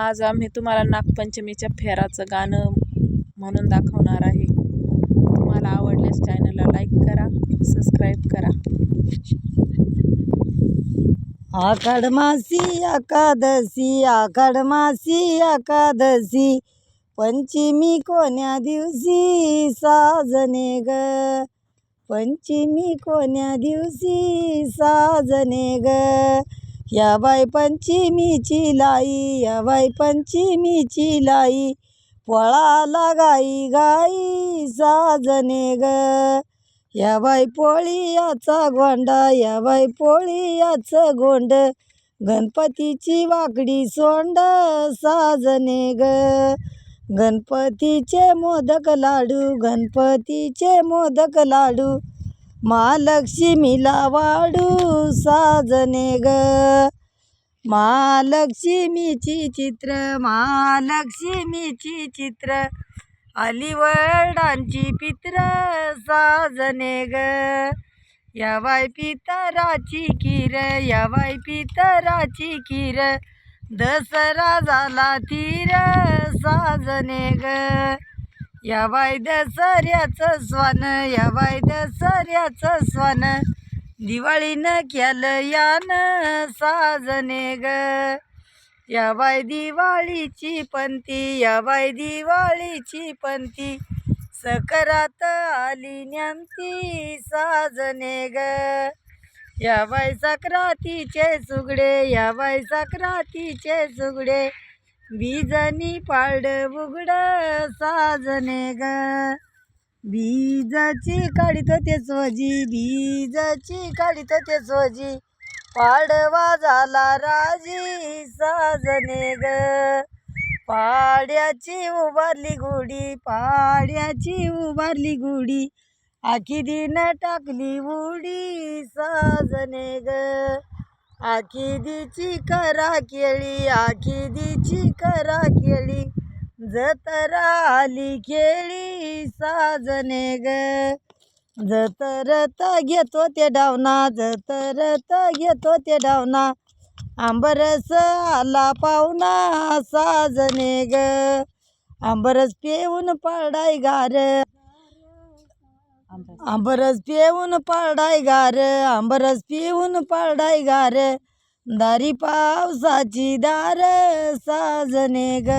आज आम्ही तुम्हाला नागपंचमीच्या फेराचं गाणं म्हणून दाखवणार आहे. तुम्हाला आवडल्यास चॅनलला लाईक करा सबस्क्राईब करा. आखाड मासी एकादशी आखाड मासी एकादशी पंचमी कोण्या दिवशी साजने ग? पंचमी कोण्या दिवशी साजने ग? या बाय पंचमीची लाई या बाय पंचमीची लाई. पळाला गाई गाई साजने ग. या बाय पोळीयाचा गोंडा या बाय पोळीयाचं गोंड. गणपतीची वाकडी सोंड साजने ग. गणपतीचे मोदक लाडू गणपतीचे मोदक लाडू. महालक्ष्मीला वाडू साजने ग. महालक्ष्मीची चित्र महालक्ष्मीची चित्र. अलिवडांची पित्र साजने ग. या पितराची किर या पितराची किर दसरा झाला तीर साजने ग. या वायद्या साऱ्याचं स्वान या वायद्या साऱ्याचं स्वान. दिवाळीनं केलं यान साजने ग. या बाय दिवाळीची पंती या बाय दिवाळीची पंती. सकरात आली न्यांती साजने ग. या बाय सक्रातीचे सुगडे या बाय सक्रातीचे सुगडे. बीजनी पाड उघड साजने ग. बीजाची काढीत ते स्वजी बीजाची काढित ते स्वजी पाडवा झाला राजी साजने ग. पाड्याची उभारली गुढी पाड्याची उभारली गुढी. आखी दिन टाकली उडी साजने ग. आखी दिची करा केळी आखी दिची करा केळी. जतरा आली केळी साजने ग. जतरत घेतो ते डावना जतरत घेतो ते डावना. आंबरस आला पाहुणा साजने ग. आंबरस पिऊन पाडाय गार. आंबरस पिऊन पडाय गार आंबरस पिऊन पडाय गार. दारी पावसाची दार साजने ग.